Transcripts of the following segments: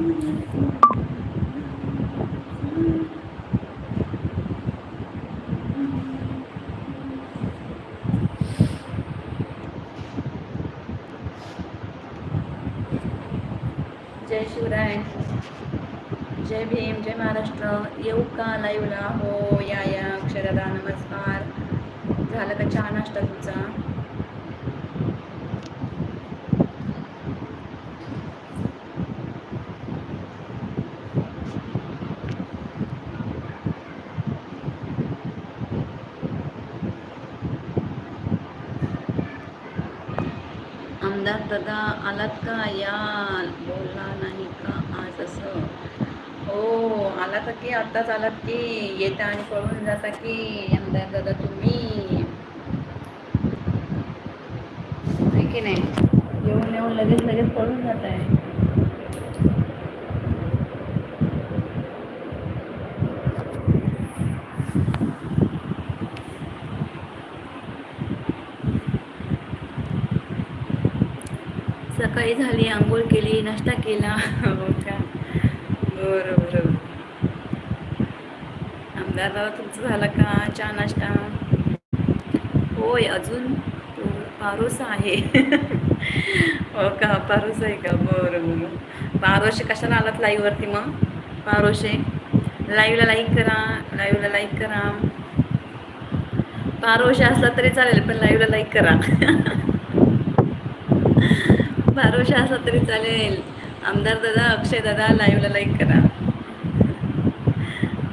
जय शिवराय. जय भीम जय महाराष्ट्र. येऊ का लाईव्हला हो या या. अक्षरदा नमस्कार. झालं का चहा नाश्ता तुमचा आमदार दादा आलात का? या. बोलला नाही का आज असं? हो आला तर की आत्ताच आलात की. येता आणि पळून जाता की. आमदार दादा तुम्ही. आहे की नाही? येऊन येऊन लगेच लगेच पळून जात आहे सकाळी झाली आंघोळ केली नाश्ता केला. हो का बरं बरं. आमदार दादा तुमचं झालं का? चहा नाश्ता? होय अजून पारोसा आहे. हो का? पारोसा आहे का? बरं बरं. पारोशे कशाला आलात लाईव्हवरती मग? पारोशे. लाईव्हला लाईक करा. लाईव्हला लाईक करा. पारोशे असला तरी चालेल पण लाईव्हला लाईक करा. भरोशा असला तरी चालेल. आमदार दादा अक्षय दादा लाईव्हला लाईक करा.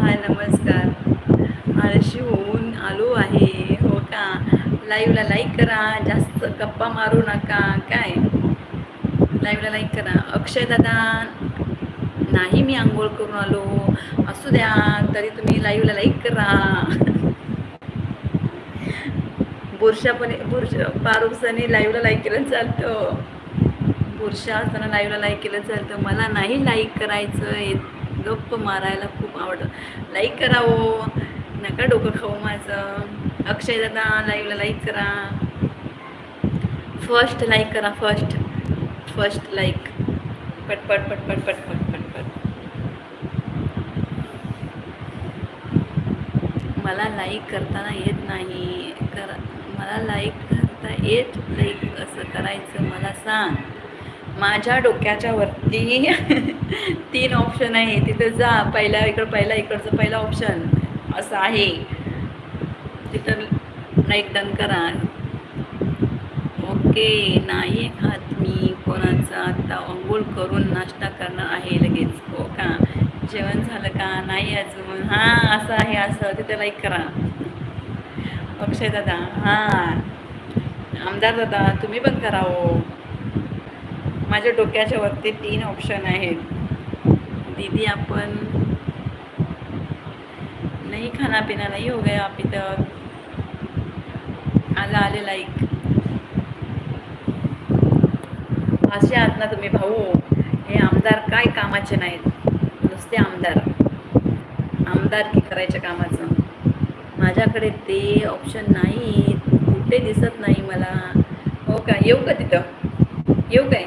हाय नमस्कार. आळशी होऊन आलो आहे. हो का? लाईव्हला लाईक करा. जास्त गप्पा मारू नका. काय? लाईव्हला लाईक करा. अक्षय दादा नाही मी आंघोळ करून आलो. असू द्या तरी तुम्ही लाईव्हला लाईक करा. बुरशा पण बुरश पारुसाने लाईव्हला लाईक केलं चालतं. पुरुषा असताना लाईव्हला लाईक केलं चालतं मला नाही लाईक करायचं आहे. गप्प मारायला खूप आवडतं. लाईक करावं हो. नका डोकं खाऊ माझं. अक्षय दादा लाईव्हला लाईक करा. फर्स्ट लाईक करा फर्स्ट फर्स्ट लाईक पटपट पटपट पटपट पटपट. मला लाईक करताना येत नाही. कर मला लाईक करता येत लाईक असं करायचं. मला सांग. माझ्या डोक्याच्या वरती तीन ऑप्शन आहे. तिथं जा पहिल्या इकडं पहिला इकडचं पहिला ऑप्शन असं आहे. तिथं लाईक डन करा. ओके नाही खात मी कोणाचा. आता अंघोळ करून नाश्ता करणार आहे लगेच. हो का? जेवण झालं का? नाही अजून. हां असं आहे असं. तिथं लाईक करा. अक्षय दादा हां. आमदार दादा तुम्ही पण करा हो. माझ्या डोक्याच्या वरती तीन ऑप्शन आहेत. दीदी आपण नाही खाना पिना नाही हो गया आप इथं आला आले लाईक असे आहात ना तुम्ही भाऊ. हे आमदार काय कामाचे नाहीत. नुसते आमदार. आमदार की करायच्या कामाचं. माझ्याकडे ते ऑप्शन नाही कुठे दिसत नाही मला. हो का? येऊ का तिथं? येऊ काय?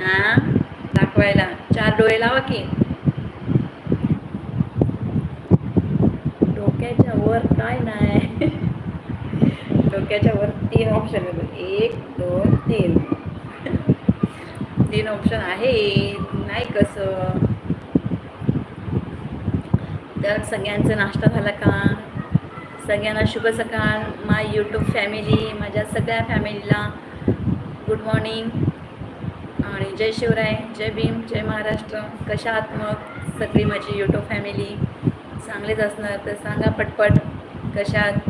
हा दाखवायला. चार डोळे लावा की. डोक्याच्या वर काय नाही. डोक्याच्या वर तीन ऑप्शन आहे एक दोन तीन. तीन ऑप्शन आहे नाही कसं. तर सगळ्यांचा नाश्ता झाला का? सगळ्यांना शुभ सकाळ. माय यूट्यूब फॅमिली माझ्या सगळ्या फॅमिलीला गुड मॉर्निंग आणि जय शिवराय जय भीम जय महाराष्ट्र. कशा आहात मग? सगळी माझी यूट्यूब फॅमिली चांगलेच असणार तर सांगा पटपट कशात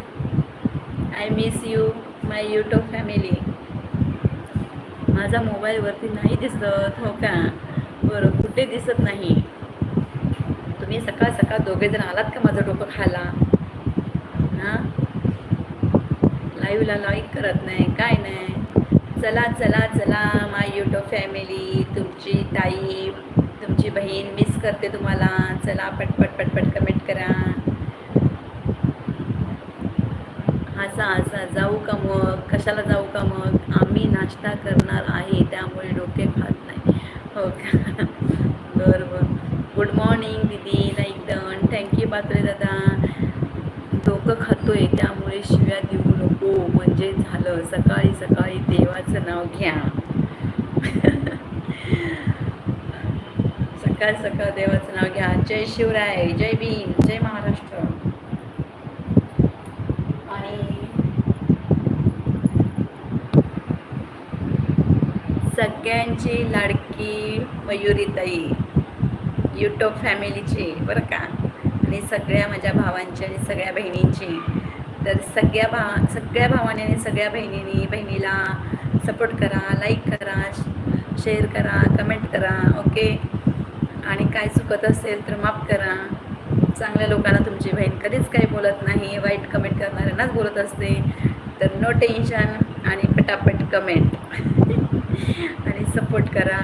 I miss you my YouTube family माझा मोबाईलवरती नाही दिसत हो का? बरं कुठे दिसत नाही? तुम्ही सकाळ सकाळ दोघे जण आलात का माझं डोकं खाला हां? लाईव्हला लाईक करत नाही काय नाही? चला चला चला माय यूट्यूब फॅमिली तुमची ताई तुमची बहीण मिस करते तुम्हाला. चला पटपट पटपट कमेंट करा. हसा हसा जाऊ का मग? कशाला जाऊ का मग? आम्ही नाश्ता करणार आहे त्यामुळे डोके खात नाही. हो का? बरं बरं. गुड मॉर्निंग दीदी. Like done thank you Patre दादा. डोकं खातोय त्यामुळे शिव्या देऊ नको. म्हणजे झालं. सकाळी सकाळी देवाचं नाव घ्या. सकाळ सकाळ देवाचं नाव घ्या. जय शिवराय जय भीम जय महाराष्ट्र. आणि सगळ्यांची लाडकी मयुरीताई यूट्यूब फॅमिलीची बरं का? आणि सगळ्या माझ्या भावांची आणि सगळ्या बहिणींची तर सगळ्या भा सगळ्या भावाने आणि सगळ्या बहिणींनी बहिणीला सपोर्ट करा लाईक करा शेअर करा कमेंट करा ओके आणि काय चुकत असेल तर माफ करा. चांगल्या लोकांना तुमची बहीण कधीच काही बोलत नाही वाईट कमेंट करणाऱ्यांनाच बोलत असते. तर नो टेन्शन आणि पटापट कमेंट आणि सपोर्ट करा.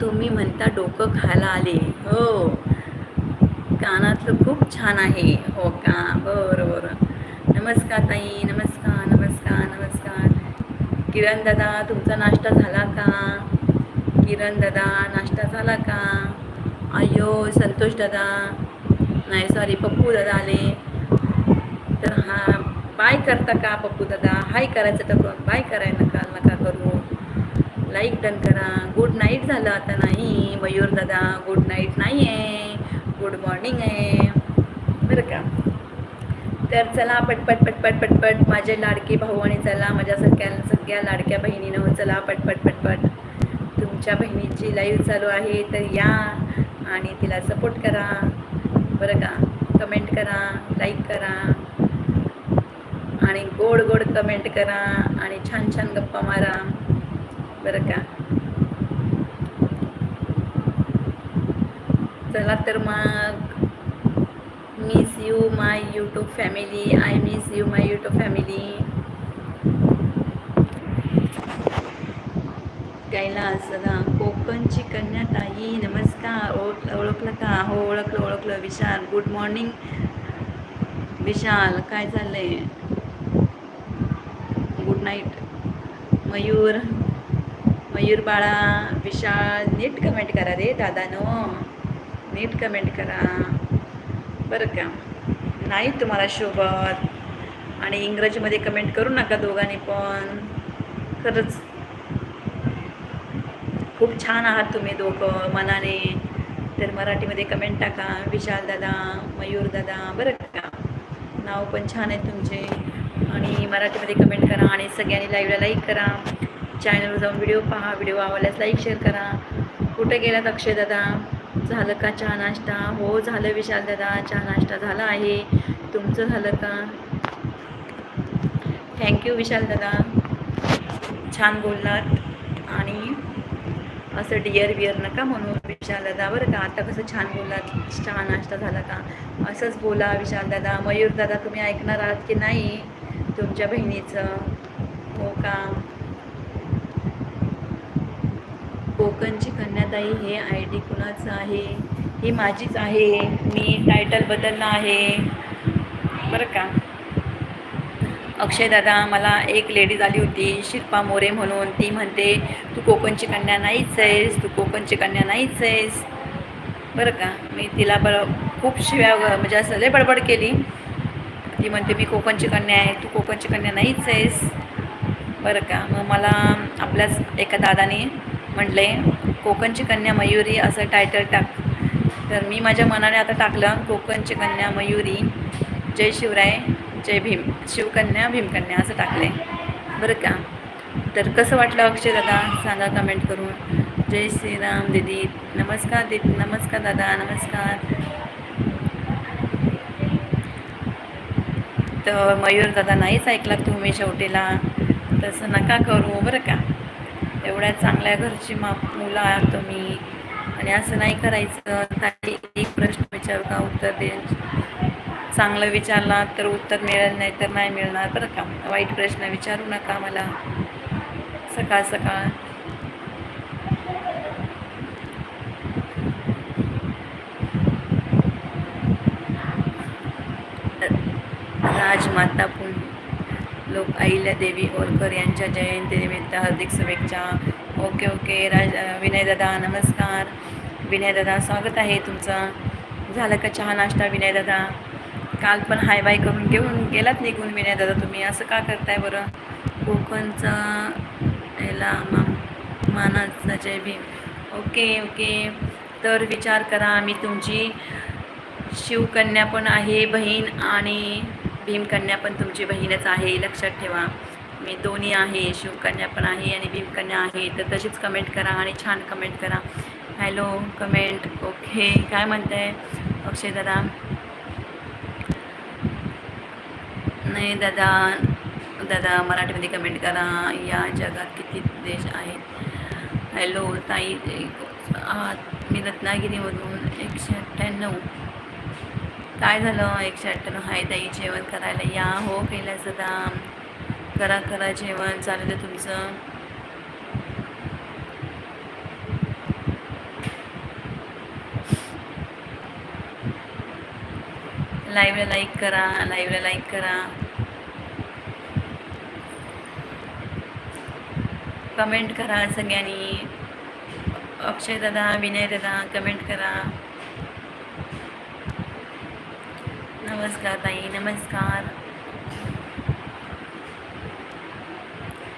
तुम्ही म्हणता डोकं खायला आले. हो. कानातलं खूप छान आहे. हो का? बरं बरं. नमस्कार ताई. नमस्कार नमस्कार नमस्कार. किरण दादा तुमचा नाश्ता झाला का? किरण दादा नाश्ता झाला का? अयो संतोष दादा. नाही सॉरी पप्पू दादा आले. तर हा बाय करता का पप्पू दादा? हाय करायचं तर बाय करायला नका नका करू. लाईक डन करा. गुड नाईट झालं आता नाही. मयूर दादा गुड नाईट नाही आहे गुड मॉर्निंग आहे. बरं का? तर चला पटपट पटपट पटपट. माझे लाडके भाऊ आणि चला माझ्या सगळ्या सगळ्या लाडक्या बहिणीनं चला पटपट पटपट. तुमच्या बहिणीची लाईव्ह चालू आहे तर या. आणि तिला सपोर्ट करा. बरं का? कमेंट करा लाईक करा. आणि गोड गोड कमेंट करा. आणि छान छान गप्पा मारा बरं का चला तर मग miss you my YouTube family I miss you my YouTube family Kailas दादा कोकणची कन्याताई नमस्कार ओळख ओळखलं का? हो ओळखलं ओळखलं. विशाल गुड मॉर्निंग विशाल काय चाललंय? गुड नाईट मयूर मयूर बाळा विशाल नीट कमेंट करा रे दादानो. नीट कमेंट करा. बरं का? नाही तुम्हाला शोभत. आणि इंग्रजीमध्ये कमेंट करू नका दोघांनी पण. खरंच. खूप छान आहात तुम्ही दोघं मनाने. तर मराठीमध्ये कमेंट टाका. विशाल दादा मयूर दादा बरं का? नाव पण छान आहे तुमचे. आणि मराठीमध्ये कमेंट करा आणि सगळ्यांनी लाईव्हला लाईक करा. चॅनलवर जाऊन व्हिडिओ पहा. व्हिडिओ आवडल्यास लाईक शेअर करा. कुठे गेलात अक्षय दादा? झालं का चहा नाश्ता? हो झालं विशाल दादा चहा नाश्ता झाला आहे. तुमचं झालं का? थँक्यू विशाल दादा. छान बोललात. आणि असं डिअर बिअर नका म्हणू विशाल दादा. बरं का आता कसं छान बोललात चहा नाश्ता झाला का? असंच बोला विशाल दादा. मयूर दादा तुम्ही ऐकणार आहात की नाही? तुमच्या बहिणीचं. हो का? कोकणची कन्याताई हे आय डी कुणाचं आहे? ही माझीच आहे. मी टायटल बदललं आहे. बरं का? अक्षय दादा मला एक लेडीज आली होती शिल्पा मोरे म्हणून. ती म्हणते तू कोकणची कन्या नाहीच आहेस तू कोकणची कन्या नाहीच आहेस. बरं का? मी तिला बरं खूप शिव्या म्हणजे असं लय बडबड केली. ती म्हणते मी कोकणची कन्या आहे तू कोकणची कन्या नाहीच आहेस. बरं का? मग मला आपल्याच एका दादाने म्हटले कोकणची कन्या मयुरी असं टायटल टाक. तर मी माझ्या मनाने आता टाकलं कोकणची कन्या मयुरी जय शिवराय जय भीम शिवकन्या भीमकन्या असं टाकले. बरं का? तर कसं वाटलं अक्षय दादा? सांगा कमेंट करून. जय श्रीराम दीदी. नमस्कार दीदी नमस्कार दादा नमस्कार. तर मयूर दादा नाहीच ऐकला तुम्ही शेवटीला. तसं नका करू. बरं का? एवढ्या चांगल्या घरची मा मुलं आहात तुम्ही. आणि असं नाही करायचं. काही एक प्रश्न विचारू का? उत्तर दे. चांगलं विचारला तर उत्तर मिळेल नाही तर नाही मिळणार. बरं का? वाईट प्रश्न विचारू नका मला. सकाळ सकाळ. राजमाता पुन लोक अहिल्या देवी होळकर यांच्या जयंतीनिमित्त हार्दिक शुभेच्छा. Okay okay. राज विनय दादा नमस्कार. विनय दादा स्वागत आहे तुमचं. झालं का चहा नाश्ता विनय दादा? काल पण हाय बाय करून घेऊन गेलात निघून विनय दादा तुम्ही. असं का करताय बरं? कोकणचा याला मा मानाचा जय भीम. Okay okay. तर विचार करा मी तुमची शिवकन्या पण आहे बहीण आणि भीमकन्या पण तुमची बहीणच आहे लक्षात ठेवा. मी दोन्ही आहे शिवकन्या पण आहे आणि भीमकन्या आहे. तर तशीच कमेंट करा आणि छान कमेंट करा. हॅलो कमेंट ओके काय म्हणताय? अक्षय दादा? नाही दादा दादा मराठीमध्ये कमेंट करा. या जगात किती देश आहेत? हॅलो ताई मी रत्नागिरीमधून एकशे अठ्ठ्याण्णव. काय झालं? एकशे अठ्ठ्याण्णव हाय ताई जेवण करायला या. हो केलं दादा करा करा जेवण. चालेल तुमचं. लाईव्हला लाईक करा. लाईव्हला लाईक करा. कमेंट करा सगळ्यांनी. अक्षय दादा विनय दादा कमेंट करा. नमस्कार ताई नमस्कार.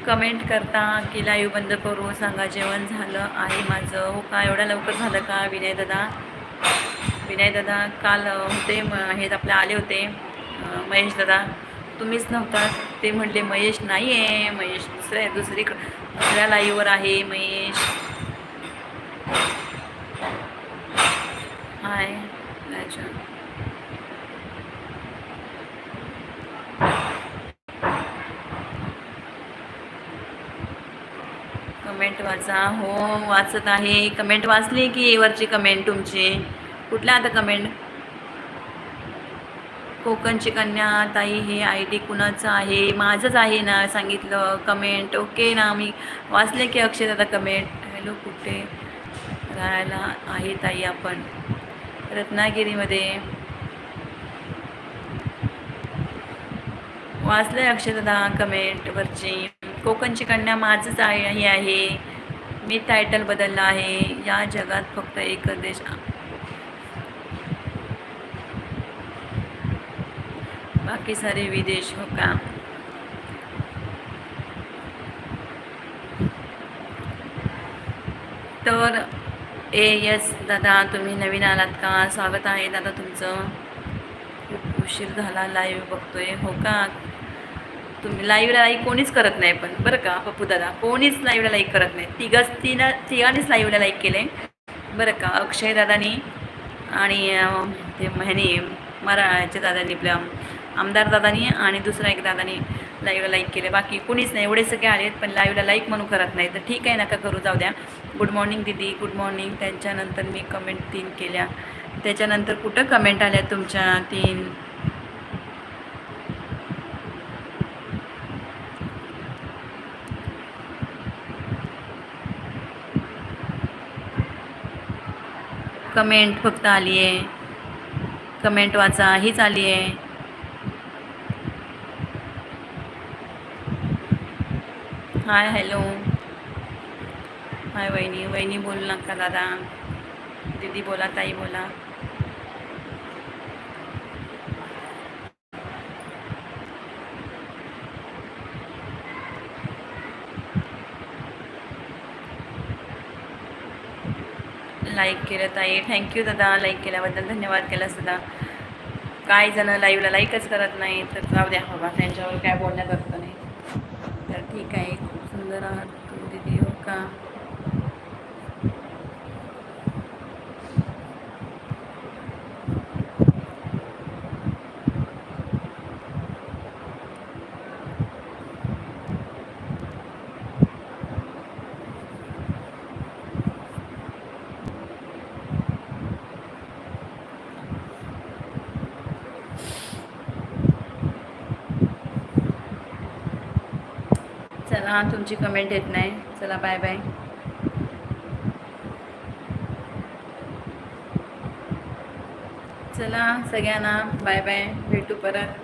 कमेंट करता की लाईव्ह बंद करू सांगा जेवण झालं आहे माझं. हो का एवढ्या लवकर झालं का विनय दादा? विनय दादा काल होते म हे आपले आले होते महेश दादा. तुम्हीच नव्हता ते म्हटले महेश नाही आहे महेश दुसऱ्या दुसरी दुसऱ्या लाईव्हवर आहे महेश. हाय अच्छा. कमेंट वाचा. हो वाचत आहे. कमेंट वाचली की वरची कमेंट तुमची? कुठल्या आता कमेंट कोकणची कन्या ताई हे आय डी कुणाचं आहे? माझंच आहे ना सांगितलं कमेंट ओके ना मी वाचले की अक्षय दादा कमेंट हॅलो कुठे? राहायला आहे ताई आपण. रत्नागिरीमध्ये. वाचलंय अक्षय दादा कमेंट वरची. कोकणची कन्या माझंच आहे हे आहे. मी टायटल बदललं आहे. या जगात फक्त एकच देश. बाकी सारे विदेश हो का? तर ए यस दादा तुम्ही नवीन आलात का? स्वागत आहे दादा तुमचं. खूप उशीर झाला लाईव्ह बघतोय हो का? तुम्ही लाईव्हला लाईक कोणीच करत नाही पण बरं का पप्पू दादा? कोणीच लाईव्हला लाईक करत नाही. तिघं तिनं तिघांनीच लाईव्हला लाईक केले बरं का अक्षय दादानी आणि ते ह्यानी मराठ्याच्या दादानी आपल्या आमदार दादानी आणि दुसरा एक दादानी लाईव्हला लाईक केले बाकी कुणीच नाही एवढे सगळे आले पण लाईव्हला लाईक म्हणून करत नाही. तर ठीक आहे नका करू जाऊ द्या. गुड मॉर्निंग दिदी. गुड मॉर्निंग त्यांच्यानंतर मी कमेंट तीन केल्या. त्याच्यानंतर कुठं कमेंट आल्या तुमच्या तीन? कमेंट फक्त आली आहे. कमेंट वाचा हीच आली आहे. Hi hello. हाय वहिनी. वहिनी बोलू नका दादा. दीदी बोला ताई बोला. लाईक केलं ताई. थँक्यू दादा लाईक केल्याबद्दल धन्यवाद केलास दादा काय जण लाईव्हला लाईकच करत नाही तर जाऊ द्या. बाबा त्यांच्यावर काय बोलण्यात अर्थ नाही. तर ठीक आहे खूप सुंदर आहात तुम्ही दिदी हो का? हां तुमची कमेंट येत नाही. चला बाय बाय चला सगळ्यांना बाय बाय भेटू परत.